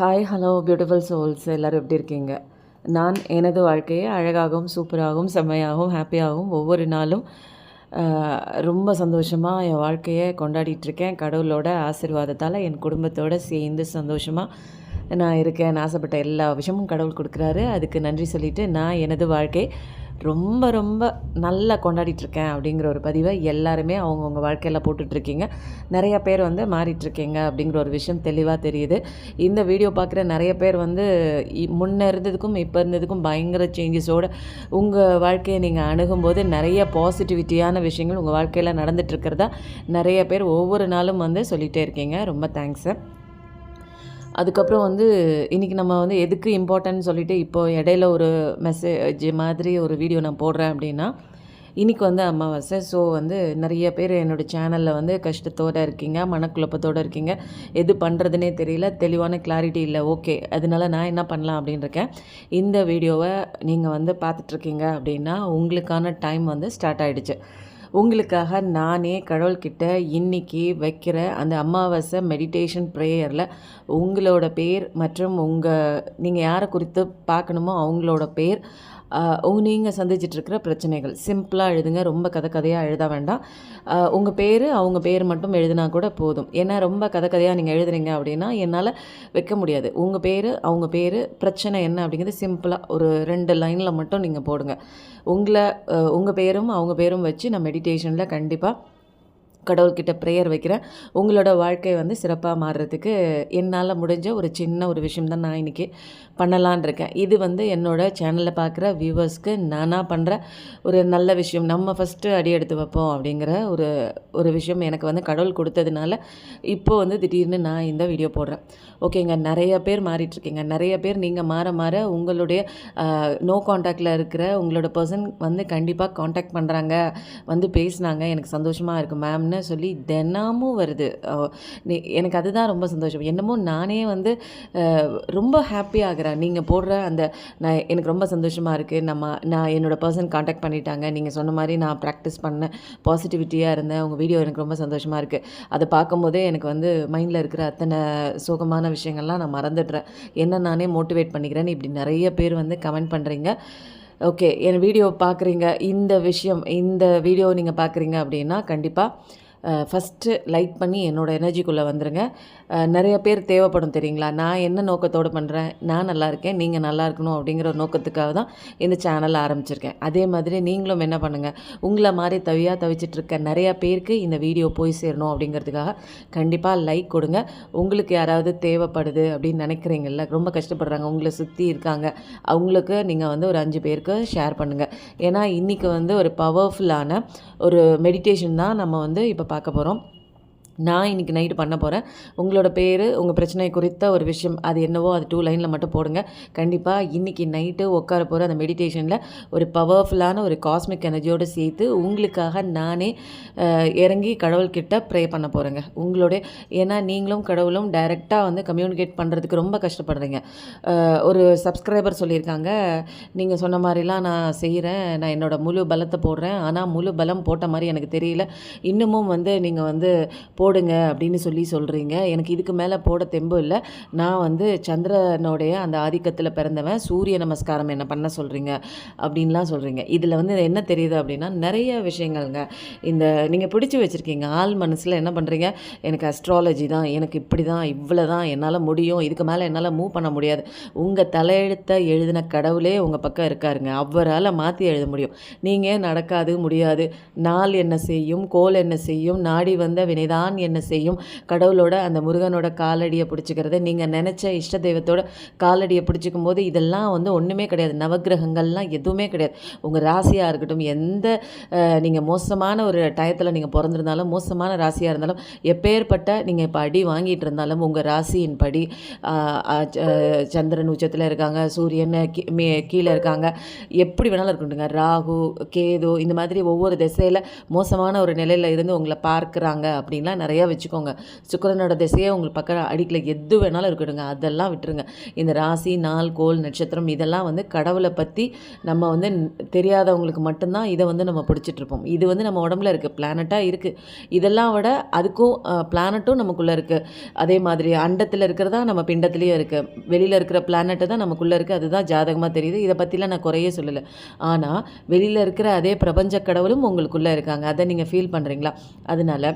Hi hello beautiful souls எல்லோரும் எப்படி இருக்கீங்க? நான் எனது வாழ்க்கையை அழகாகவும் சூப்பராகவும் செம்மையாகவும் ஹாப்பியாகவும் ஒவ்வொரு நாளும் ரொம்ப சந்தோஷமாக என் வாழ்க்கையை கொண்டாடிட்டுருக்கேன் கடவுளோட ஆசீர்வாதத்தால் என் குடும்பத்தோடு சேர்ந்து சந்தோஷமாக நான் இருக்கேன். ஆசைப்பட்ட எல்லா விஷயமும் கடவுள் கொடுக்குறாரு. அதுக்கு நன்றி சொல்லிவிட்டு நான் எனது வாழ்க்கை ரொம்ப ரொம்ப நல்லா கொண்டாடிட்டுருக்கேன் அப்படிங்கிற ஒரு பதிவை எல்லாருமே அவங்கவுங்க வாழ்க்கையில் போட்டுட்ருக்கீங்க நிறைய பேர் வந்து மாறிட்டுருக்கீங்க அப்படிங்கிற ஒரு விஷயம் தெளிவாக தெரியுது. இந்த வீடியோ பார்க்குற நிறைய பேர் வந்து இ- முன்ன இருந்ததுக்கும் இப்போ இருந்ததுக்கும் பயங்கர சேஞ்சஸோடு உங்கள் வாழ்க்கையை நீங்கள் அணுகும்போது நிறைய பாசிட்டிவிட்டியான விஷயங்கள் உங்கள் வாழ்க்கையில் நடந்துகிட்ருக்கிறதா நிறைய பேர் ஒவ்வொரு நாளும் வந்து சொல்லிகிட்டே இருக்கீங்க. ரொம்ப தேங்க்ஸு அதுக்கப்புறம் வந்து இன்றைக்கி நம்ம வந்து எதுக்கு இம்பார்ட்டன்ட் சொல்லிவிட்டு இப்போது இடையில ஒரு மெசேஜ் மாதிரி ஒரு வீடியோ நான் போடுறேன் அப்படின்னா இன்றைக்கி வந்து அமாவாசை. ஸோ வந்து நிறைய பேர் என்னோடய சேனலில் வந்து கஷ்டத்தோடு இருக்கீங்க மனக்குழப்பத்தோடு இருக்கீங்க. எது பண்ணுறதுனே தெரியல தெளிவான கிளாரிட்டி இல்லை. ஓகே அதனால நான் என்ன பண்ணலாம் அப்படின்னு இருக்கேன் இந்த வீடியோவை நீங்கள் வந்து பார்த்துட்ருக்கீங்க அப்படின்னா உங்களுக்கான டைம் வந்து ஸ்டார்ட் ஆகிடுச்சு உங்களுக்காக நானே கடவுள்கிட்ட இன்னைக்கு வைக்கிற அந்த அமாவாசை மெடிடேஷன் ப்ரேயரில் உங்களோட பேர் மற்றும் உங்கள் நீங்கள் யாரை குறித்து பார்க்கணுமோ அவங்களோட பேர் நீங்கள் சந்திச்சிட்ருக்கிற பிரச்சனைகள். சிம்பிளாக எழுதுங்க. ரொம்ப கதை கதையாக எழுத வேண்டாம். உங்கள் பேர் அவங்க பேர் மட்டும் எழுதினா கூட போதும். ஏன்னா ரொம்ப கதை கதையாக நீங்கள் எழுதுறீங்க அப்படின்னா என்னால் வைக்க முடியாது. உங்கள் பேர் அவங்க பேர் பிரச்சனை என்ன அப்படிங்கிறது சிம்பிளாக ஒரு ரெண்டு லைனில் மட்டும் நீங்கள் போடுங்க. உங்களை உங்கள் பேரும் அவங்க பேரும் வச்சு நான் மெடிடேஷனில் கண்டிப்பாக கடவுள்கிட்ட ப்ரேயர் வைக்கிறேன். உங்களோட வாழ்க்கை வந்து சிறப்பாக மாறுறதுக்கு என்னால் முடிஞ்ச ஒரு சின்ன ஒரு விஷயம் தான் நான் இன்றைக்கி பண்ணலான் இருக்கேன். இது வந்து என்னோடய சேனலில் பார்க்குற வியூவர்ஸ்க்கு நானாக பண்ணுற ஒரு நல்ல விஷயம். நம்ம ஃபஸ்ட்டு அடி எடுத்து வைப்போம் அப்படிங்கிற ஒரு ஒரு விஷயம் எனக்கு வந்து கடவுள் கொடுத்ததுனால இப்போ வந்து திடீர்னு நான் இந்த வீடியோ போடுறேன். ஓகேங்க நிறைய பேர் மாறிட்டுருக்கீங்க நிறைய பேர் நீங்கள் மாற மாற உங்களுடைய நோ காண்டாக்டில் இருக்கிற உங்களோட பர்சன் வந்து கண்டிப்பாக காண்டாக்ட் பண்ணுறாங்க வந்து பேசினாங்க. எனக்கு சந்தோஷமாக இருக்குது மேம்னு சொல்லி தினமும் வருது. நீ- எனக்கு அதுதான் ரொம்ப சந்தோஷம். என்னமோ நானே வந்து ரொம்ப ஹாப்பி ஆகிறேன். நீங்கள் போடுற அந்த நான் எனக்கு ரொம்ப சந்தோஷமாக இருக்குது நம்ம நான் என்னோட பர்சன் காண்டாக்ட் பண்ணிட்டாங்க. நீங்கள் சொன்ன மாதிரி நான் ப்ராக்டிஸ் பண்ணேன் பாசிட்டிவிட்டியாக இருந்தேன். உங்கள் வீடியோ எனக்கு ரொம்ப சந்தோஷமாக இருக்குது அதை பார்க்கும்போதே எனக்கு வந்து மைண்டில் இருக்கிற அத்தனை சோகமான விஷயங்கள்லாம் நான் மறந்துடுறேன். என்ன நானே மோட்டிவேட் பண்ணிக்கிறேன்னு இப்படி நிறைய பேர் வந்து கமெண்ட் பண்ணுறீங்க ஓகே என் வீடியோ பார்க்குறீங்க இந்த விஷயம் இந்த வீடியோ நீங்கள் பார்க்குறீங்க அப்படின்னா கண்டிப்பாக ஃபஸ்ட்டு லைக் பண்ணி என்னோடய எனர்ஜிக்குள்ளே வந்துடுங்க நிறைய பேர் தேவைப்படும் தெரியுங்களா? நான் என்ன நோக்கத்தோடு பண்ணுறேன் நான் நல்லா இருக்கேன் நீங்கள் நல்லா இருக்கணும் அப்படிங்கிற நோக்கத்துக்காக தான் இந்த சேனல் ஆரம்பிச்சிருக்கேன். அதே மாதிரி நீங்களும் என்ன பண்ணுங்கள் உங்களை மாதிரி தவியாக தவிச்சிட்ருக்க நிறைய பேருக்கு இந்த வீடியோ போய் சேரணும் அப்படிங்கிறதுக்காக கண்டிப்பாக லைக் கொடுங்க. உங்களுக்கு யாராவது தேவைப்படுது அப்படின்னு நினைக்கிறீங்கல்ல ரொம்ப கஷ்டப்படுறாங்க உங்களை சுற்றி இருக்காங்க அவங்களுக்கு நீங்கள் வந்து ஒரு அஞ்சு பேருக்கு ஷேர் பண்ணுங்கள் ஏன்னா இன்றைக்கி வந்து ஒரு பவர்ஃபுல்லான ஒரு மெடிடேஷன் தான் நம்ம வந்து இப்போ பார்க்க போகிறோம் நான் இன்றைக்கி நைட்டு பண்ண போகிறேன் உங்களோட பேர் உங்கள் பிரச்சனை குறித்த ஒரு விஷயம் அது என்னவோ அது டூ லைனில் மட்டும் போடுங்க. கண்டிப்பாக இன்றைக்கி நைட்டு உட்கார போகிற அந்த மெடிடேஷனில் ஒரு பவர்ஃபுல்லான ஒரு காஸ்மிக் எனர்ஜியோடு சேர்த்து உங்களுக்காக நானே இறங்கி கடவுள்கிட்ட ப்ரே பண்ண போகிறேங்க உங்களுடைய ஏன்னா நீங்களும் கடவுளும் டைரெக்டாக வந்து கம்யூனிகேட் பண்ணுறதுக்கு ரொம்ப கஷ்டப்படுறீங்க. ஒரு சப்ஸ்கிரைபர் சொல்லியிருக்காங்க. நீங்கள் சொன்ன மாதிரிலாம் நான் செய்கிறேன் நான் என்னோட முழு பலத்தை போடுறேன். ஆனால் முழு பலம் போட்ட மாதிரி எனக்கு தெரியல. இன்னமும் வந்து நீங்கள் வந்து போ போடுங்க அப்படின்னு சொல்லி சொல்கிறீங்க எனக்கு இதுக்கு மேலே போட தெம்பு இல்லை. நான் வந்து சந்திரனுடைய அந்த ஆதிக்கத்தில் பிறந்தவன். சூரிய நமஸ்காரம் என்ன பண்ண சொல்கிறீங்க அப்படின்லாம் சொல்கிறீங்க இதில் வந்து என்ன தெரியுது அப்படின்னா நிறைய விஷயங்கள்ங்க. இந்த நீங்கள் பிடிச்சி வச்சுருக்கீங்க. ஆள் மனசில் என்ன பண்ணுறீங்க எனக்கு அஸ்ட்ராலஜி தான் எனக்கு இப்படி தான் இவ்வளோ தான் என்னால் முடியும். இதுக்கு மேலே என்னால் மூவ் பண்ண முடியாது. உங்கள் தலையெழுத்தை எழுதின கடவுளே உங்கள் பக்கம் இருக்காருங்க. அவரால் மாற்றி எழுத முடியும். நீங்கள் நடக்காது முடியாது. நாள் என்ன செய்யும் கோல் என்ன செய்யும் நாடி வந்த வினைதான் என்ன செய்யும்? கடவுளோட அந்த முருகனோட காலடியை பிடிச்சிக்கிறது. நீங்கள் நினச்ச இஷ்ட தெய்வத்தோட காலடியை பிடிச்சிக்கும் போது இதெல்லாம் வந்து ஒன்றுமே கிடையாது. நவக்கிரகங்கள்லாம் எதுவுமே கிடையாது. உங்கள் ராசியாக இருக்கட்டும் எந்த நீங்கள் மோசமான ஒரு டயத்தில் நீங்கள் பிறந்திருந்தாலும் மோசமான ராசியாக இருந்தாலும் எப்பேற்பட்ட நீங்கள் இப்போ அடி வாங்கிட்டு இருந்தாலும் உங்கள் ராசியின் படி சந்திரன் உச்சத்தில் இருக்காங்க சூரியன் கீ- மே- கீழே இருக்காங்க. எப்படி வேணாலும் இருக்கட்டுங்க ராகு கேது இந்த மாதிரி ஒவ்வொரு திசையில் மோசமான ஒரு நிலையில் இருந்து உங்களை பார்க்குறாங்க அப்படின்லாம் நிறையா வச்சுக்கோங்க. சுக்கரனோட திசையை உங்களுக்கு பக்கம் அடிக்கல எது வேணாலும் இருக்கட்டுங்க அதெல்லாம் விட்டுருங்க. இந்த ராசி நாள் கோல் நட்சத்திரம் இதெல்லாம் வந்து கடவுளை பற்றி நம்ம வந்து தெரியாதவங்களுக்கு மட்டும்தான் இதை வந்து நம்ம பிடிச்சிட்ருப்போம். இது வந்து நம்ம உடம்புல இருக்குது பிளானட்டாக இருக்குது இதெல்லாம் விட அதுக்கும் பிளானட்டும் நமக்குள்ளே இருக்குது அதே மாதிரி அண்டத்தில் இருக்கிறதா நம்ம பிண்டத்துலேயும் இருக்குது வெளியில் இருக்கிற பிளானட்டு தான் நமக்குள்ளே இருக்குது அதுதான் ஜாதகமாக தெரியுது. இதை பற்றிலாம் நான் குறையே சொல்லலை. ஆனால் வெளியில் இருக்கிற அதே பிரபஞ்ச கடவுளும் உங்களுக்குள்ளே இருக்காங்க. அதை நீங்கள் ஃபீல் பண்ணுறீங்களா அதனால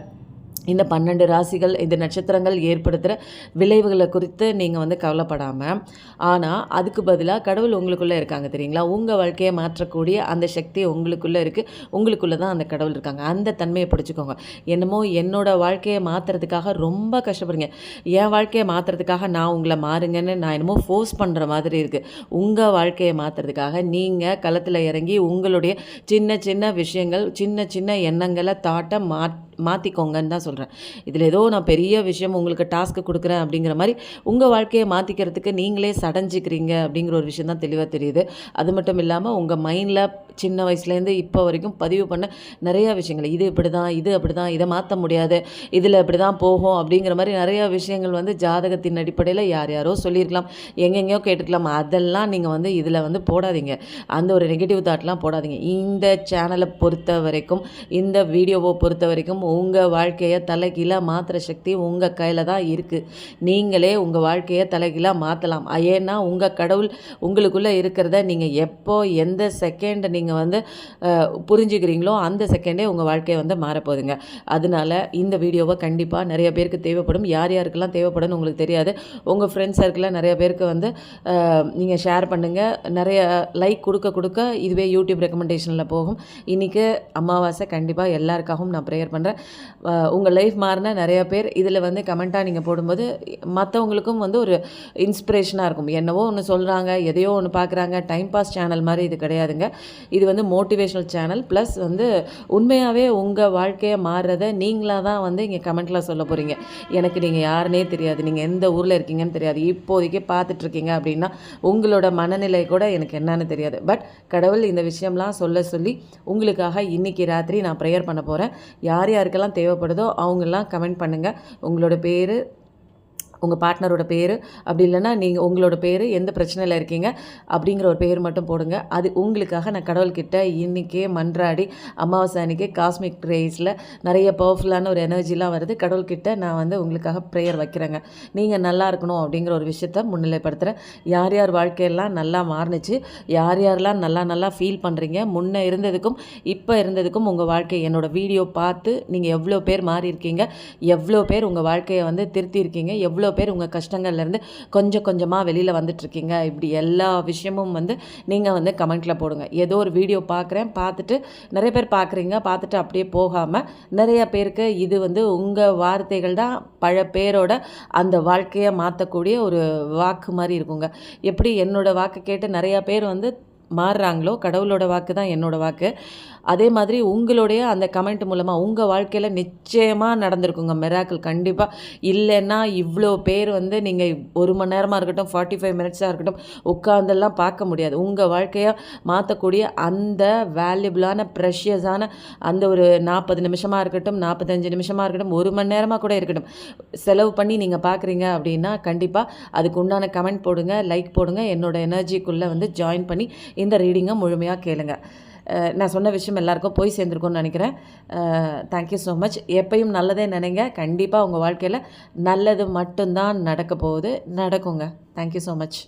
இந்த பன்னெண்டு ராசிகள் இந்த நட்சத்திரங்கள் ஏற்படுத்துகிற விளைவுகளை குறித்து நீங்கள் வந்து கவலைப்படாமல் ஆனால் அதுக்கு பதிலாக கடவுள் உங்களுக்குள்ளே இருக்காங்க தெரியுங்களா? உங்கள் வாழ்க்கையை மாற்றக்கூடிய அந்த சக்தி உங்களுக்குள்ளே இருக்குது உங்களுக்குள்ளே தான் அந்த கடவுள் இருக்காங்க. அந்த தன்மையை பிடிச்சிக்கோங்க. என்னமோ என்னோடய வாழ்க்கையை மாற்றுறதுக்காக ரொம்ப கஷ்டப்படுங்க என் வாழ்க்கையை மாற்றுறதுக்காக நான் உங்களை மாறுங்கன்னு நான் என்னமோ ஃபோர்ஸ் பண்ணுற மாதிரி இருக்குது உங்கள் வாழ்க்கையை மாற்றுறதுக்காக நீங்கள் களத்தில் இறங்கி உங்களுடைய சின்ன சின்ன விஷயங்கள் சின்ன சின்ன எண்ணங்களை தாட்டை மா மாற்றிக்கோங்கன்னு தான் சொல்கிறேன் இதில் ஏதோ நான் பெரிய விஷயம் உங்களுக்கு டாஸ்க்கு கொடுக்குறேன் அப்படிங்கிற மாதிரி உங்கள் வாழ்க்கையை மாற்றிக்கிறதுக்கு நீங்களே சடைஞ்சிக்கிறீங்க அப்படிங்கிற ஒரு விஷயம் தான் தெளிவாக தெரியுது. அது மட்டும் இல்லாமல் உங்கள் மைண்டில் சின்ன வயசுலேருந்து இப்போ வரைக்கும் பதிவு பண்ண நிறையா விஷயங்கள். இது இப்படி தான் இது அப்படி தான் இதை மாற்ற முடியாது இதில் இப்படி தான் போகும் அப்படிங்கிற மாதிரி நிறையா விஷயங்கள் வந்து ஜாதகத்தின் அடிப்படையில் யார் யாரோ சொல்லியிருக்கலாம் எங்கெங்கேயோ கேட்டுக்கலாம் அதெல்லாம் நீங்கள் வந்து இதில் வந்து போடாதீங்க. அந்த ஒரு நெகட்டிவ் தாட்லாம் போடாதீங்க. இந்த சேனலை பொறுத்த வரைக்கும் இந்த வீடியோவை பொறுத்த வரைக்கும் உங்கள் வாழ்க்கையை தலைகீழாக மாற்றுற சக்தி உங்கள் கையில் தான் இருக்குது நீங்களே உங்கள் வாழ்க்கையை தலைகீழாக மாற்றலாம் ஏன்னா உங்கள் கடவுள் உங்களுக்குள்ளே இருக்கிறத நீங்கள் எப்போ எந்த செகண்ட் நீங்கள் நீங்கள் வந்து புரிஞ்சுக்கிறீங்களோ அந்த செகண்டே உங்கள் வாழ்க்கையை வந்து மாறப்போகுதுங்க. அதனால இந்த வீடியோவை கண்டிப்பாக நிறைய பேருக்கு தேவைப்படும். யார் யாருக்கெல்லாம் தேவைப்படும்னு உங்களுக்கு தெரியாது. உங்கள் ஃப்ரெண்ட்ஸ் சர்க்கிளில் நிறைய பேருக்கு வந்து நீங்கள் ஷேர் பண்ணுங்கள் நிறைய லைக் கொடுக்க கொடுக்க இதுவே யூடியூப் ரெக்கமெண்டேஷனில் போகும். இன்றைக்கி அமாவாசை கண்டிப்பாக எல்லாருக்காகவும் நான் ப்ரேயர் பண்ணுறேன் உங்கள் லைஃப் மாறின நிறைய பேர் இதில் வந்து கமெண்ட்டாக நீங்கள் போடும்போது மற்றவங்களுக்கும் வந்து ஒரு இன்ஸ்பிரேஷனாக இருக்கும். என்னவோ ஒன்று சொல்கிறாங்க எதையோ ஒன்று பார்க்குறாங்க டைம் பாஸ் சேனல் மாதிரி இது கிடையாதுங்க. இது வந்து மோட்டிவேஷ்னல் சேனல் ப்ளஸ் வந்து உண்மையாகவே உங்கள் வாழ்க்கையை மாறுறத நீங்களாக தான் வந்து இங்கே கமெண்ட்டில் சொல்ல போகிறீங்க எனக்கு நீங்கள் யாருனே தெரியாது. நீங்கள் எந்த ஊரில் இருக்கீங்கன்னு தெரியாது. இப்போதைக்கு பார்த்துட்ருக்கீங்க அப்படின்னா உங்களோட மனநிலை கூட எனக்கு என்னன்னு தெரியாது. பட் கடவுள் இந்த விஷயம்லாம் சொல்ல சொல்லி உங்களுக்காக இன்றைக்கி ராத்திரி நான் ப்ரேயர் பண்ண போகிறேன் யார் யாருக்கெல்லாம் தேவைப்படுதோ அவங்கெல்லாம் கமெண்ட் பண்ணுங்கள் உங்களோட பேர் உங்கள் பார்ட்னரோட பேர் அப்படி இல்லைன்னா நீங்கள் உங்களோட பேர் எந்த பிரச்சனையில் இருக்கீங்க அப்படிங்கிற ஒரு பேர் மட்டும் போடுங்க. அது உங்களுக்காக நான் கடவுள்கிட்ட இன்றைக்கே மன்றாடி அமாவாசை அன்றைக்கி காஸ்மிக் ரேஸில் நிறைய பவர்ஃபுல்லான ஒரு எனர்ஜிலாம் வருது. கடவுள்கிட்ட நான் வந்து உங்களுக்காக ப்ரேயர் வைக்கிறேங்க. நீங்கள் நல்லா இருக்கணும் அப்படிங்கிற ஒரு விஷயத்த முன்னிலைப்படுத்துகிறேன் யார் யார் வாழ்க்கையெல்லாம் நல்லா மாறுனுச்சு யார் யாரெல்லாம் நல்லா நல்லா ஃபீல் பண்ணுறீங்க முன்னே இருந்ததுக்கும் இப்போ இருந்ததுக்கும் உங்கள் வாழ்க்கை என்னோடய வீடியோ பார்த்து நீங்கள் எவ்வளோ பேர் மாறி இருக்கீங்க எவ்வளோ பேர் உங்கள் வாழ்க்கையை வந்து திருத்தியிருக்கீங்க எவ்வளோ பேர் உங்கள் கஷ்டங்கள்லேருந்து கொஞ்சம் கொஞ்சமாக வெளியில் வந்துட்டுருக்கீங்க. இப்படி எல்லா விஷயமும் வந்து நீங்கள் வந்து கமெண்ட்டில் போடுங்க. ஏதோ ஒரு வீடியோ பார்க்குறேன் பார்த்துட்டு நிறைய பேர் பார்க்குறீங்க பார்த்துட்டு அப்படியே போகாமல் நிறைய பேருக்கு இது வந்து உங்கள் வார்த்தைகள் தான் பல பேரோட அந்த வாழ்க்கையை மாற்றக்கூடிய ஒரு வாக்கு மாதிரி இருக்குங்க. எப்படி என்னோடய வாக்கு கேட்டு நிறையா பேர் வந்து மாறுறாங்களோ கடவுளோட வாக்கு தான் என்னோடய வாக்கு. அதே மாதிரி உங்களுடைய அந்த கமெண்ட் மூலமாக உங்கள் வாழ்க்கையில் நிச்சயமாக நடந்திருக்குங்க. மெராக்கிள் கண்டிப்பாக இல்லைன்னா இவ்வளோ பேர் வந்து நீங்கள் ஒரு மணி நேரமாக இருக்கட்டும் ஃபார்ட்டி ஃபைவ் மினிட்ஸாக இருக்கட்டும் உட்காந்தெல்லாம் பார்க்க முடியாது. உங்கள் வாழ்க்கையை மாற்றக்கூடிய அந்த வேல்யூபிளான ப்ரெஷியஸான அந்த ஒரு நாற்பது நிமிஷமாக இருக்கட்டும் நாற்பத்தஞ்சு நிமிஷமாக இருக்கட்டும் ஒரு மணி நேரமாக கூட இருக்கட்டும் செலவு பண்ணி நீங்கள் பார்க்குறீங்க அப்படின்னா கண்டிப்பாக அதுக்கு உண்டான கமெண்ட் போடுங்க லைக் போடுங்க. என்னோடய எனர்ஜிக்குள்ளே வந்து ஜாயின் பண்ணி இந்த ரீடிங்கை முழுமையாக கேளுங்கள் நான் சொன்ன விஷயம் எல்லாருக்கும் போய் சேர்ந்துருக்கும்னு நினைக்கிறேன். தேங்க்யூ ஸோ மச் எப்பயும் நல்லதே நினைங்க. கண்டிப்பாக உங்கள் வாழ்க்கையில் நல்லது மட்டும்தான் நடக்க போகுது. நடக்குங்க. Thank you so much